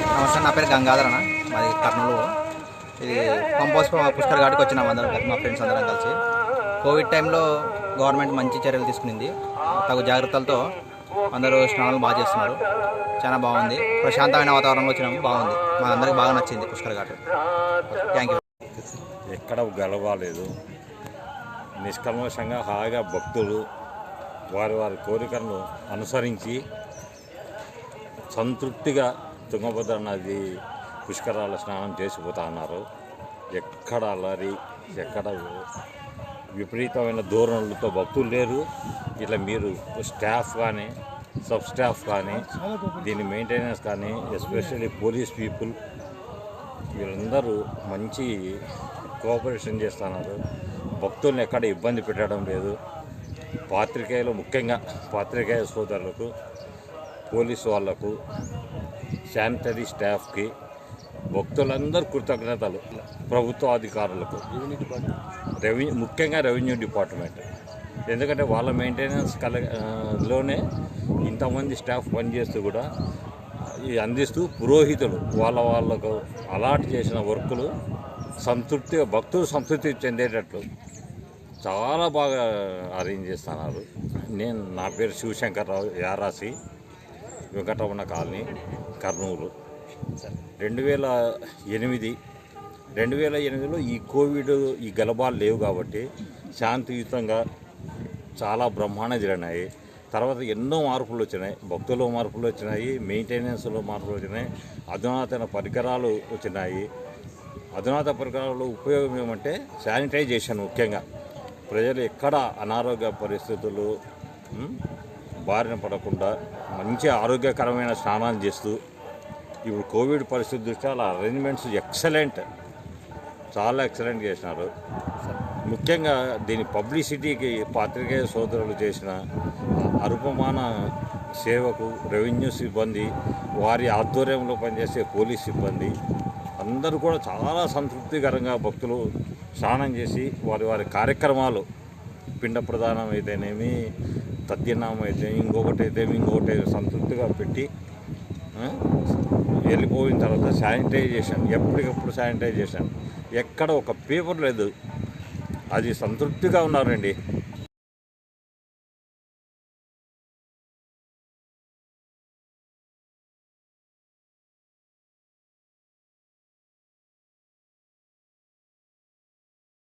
నమస్తే నా పేరు గంగాధరణ మాది కర్నూలు. ఇది పంపోస్ పుష్కర్ ఘాట్కి వచ్చినాం అందరం మా ఫ్రెండ్స్ అందరం కలిసి. కోవిడ్ టైంలో గవర్నమెంట్ మంచి చర్యలు తీసుకునింది. తగు జాగ్రత్తలతో అందరూ స్నానాలు బాగా చేస్తున్నారు. చాలా బాగుంది. ప్రశాంతమైన వాతావరణంలో వచ్చినాము బాగుంది. మా అందరికి బాగా నచ్చింది పుష్కర్ ఘాట్. థ్యాంక్ యూ ఎక్కడ గెలవాలేదు. నిష్కల్మషంగా హాయిగా భక్తులు వారి వారి కోరికలను అనుసరించి సంతృప్తిగా తుంగభద్ర నది పుష్కరాల స్నానం చేసిపోతా అన్నారు. ఎక్కడ అల్లరి ఎక్కడ విపరీతమైన ధోరణులతో భక్తులు లేరు. ఇట్లా మీరు స్టాఫ్ కానీ సబ్ స్టాఫ్ కానీ దీని మెయింటెనెన్స్ కానీ ఎస్పెషల్లీ పోలీస్ పీపుల్ వీళ్ళందరూ మంచి కోఆపరేషన్ చేస్తున్నారు. భక్తుల్ని ఎక్కడ ఇబ్బంది పెట్టడం లేదు. పాత్రికేయులు ముఖ్యంగా పాత్రికేయ సోదరులకు పోలీసు వాళ్ళకు శానిటరీ స్టాఫ్కి భక్తులందరూ కృతజ్ఞతలు ప్రభుత్వ అధికారులకు. రెవెన్యూ ముఖ్యంగా రెవెన్యూ డిపార్ట్మెంట్. ఎందుకంటే వాళ్ళ మెయింటెనెన్స్ కల లోనే ఇంతమంది స్టాఫ్ పనిచేస్తూ కూడా అందిస్తూ పురోహితులు వాళ్ళ వాళ్ళకు అలాట్ చేసిన వర్కులు సంతృప్తి భక్తులు సంతృప్తి చెందేటట్లు చాలా బాగా అరేంజ్ చేస్తున్నారు. నేను నా పేరు శివశంకర్రావు యారాసి. వెంకటరమణ కాలనీ కర్నూలు. రెండు వేల ఎనిమిది రెండు వేల ఎనిమిదిలో ఈ కోవిడ్ ఈ గలబాలు లేవు కాబట్టి శాంతియుతంగా చాలా బ్రహ్మాండ జరిగినాయి. తర్వాత ఎన్నో మార్పులు వచ్చినాయి. భక్తులు మార్పులు వచ్చినాయి మెయింటెనెన్స్లో మార్పులు వచ్చినాయి అధునాతన పరికరాలు వచ్చినాయి. అధునాత పరికరాల ఉపయోగం ఏమంటే శానిటైజేషన్ ముఖ్యంగా. ప్రజలు ఎక్కడ అనారోగ్య పరిస్థితులు బారిన పడకుండా మంచి ఆరోగ్యకరమైన స్నానాలు చేస్తూ ఇప్పుడు కోవిడ్ పరిస్థితి దృష్ట్యా అలా అరేంజ్మెంట్స్ ఎక్సలెంట్ చాలా ఎక్సలెంట్ చేసినారు. ముఖ్యంగా దీని పబ్లిసిటీకి పాత్రికేయ సోదరులు చేసిన అరుపమాన సేవకు రెవెన్యూ సిబ్బంది వారి ఆధ్వర్యంలో పనిచేసే పోలీస్ సిబ్బంది అందరూ కూడా చాలా సంతృప్తికరంగా భక్తులు స్నానం చేసి వారి వారి కార్యక్రమాలు పిండ ప్రదానం అయితేనేమి తద్దినామం అయితే ఇంకొకటి అయితే ఇంకొకటి సంతృప్తిగా పెట్టి వెళ్ళిపోయిన తర్వాత శానిటైజేషన్ ఎప్పటికప్పుడు శానిటైజేషన్. ఎక్కడ ఒక పేపర్ లేదు. అది సంతృప్తిగా ఉన్నారండి.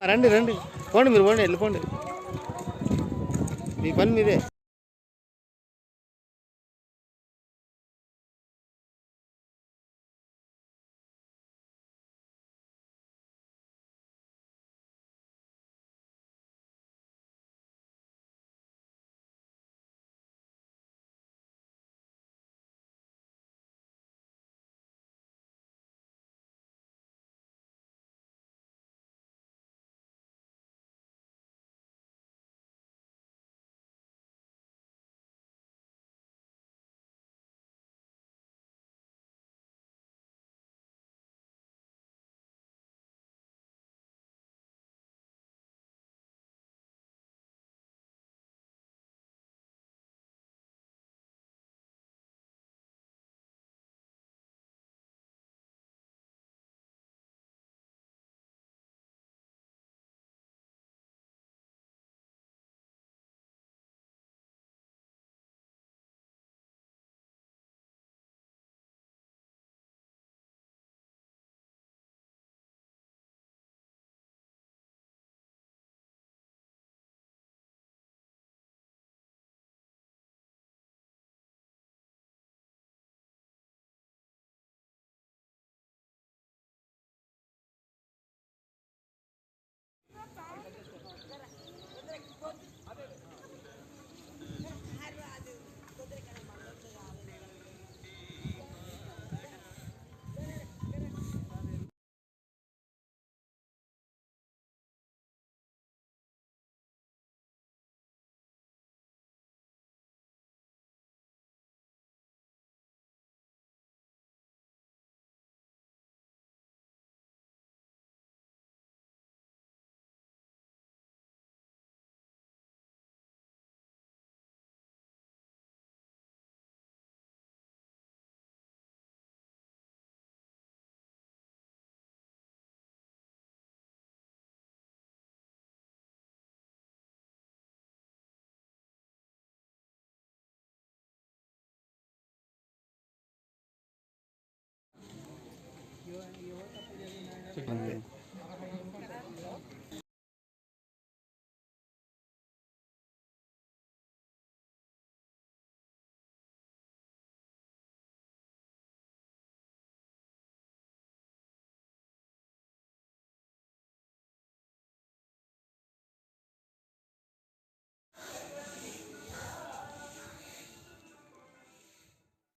రండి రండి. పోండి మీరు పోండి వెళ్ళిపోండి. మీ పని మీదే. 嗯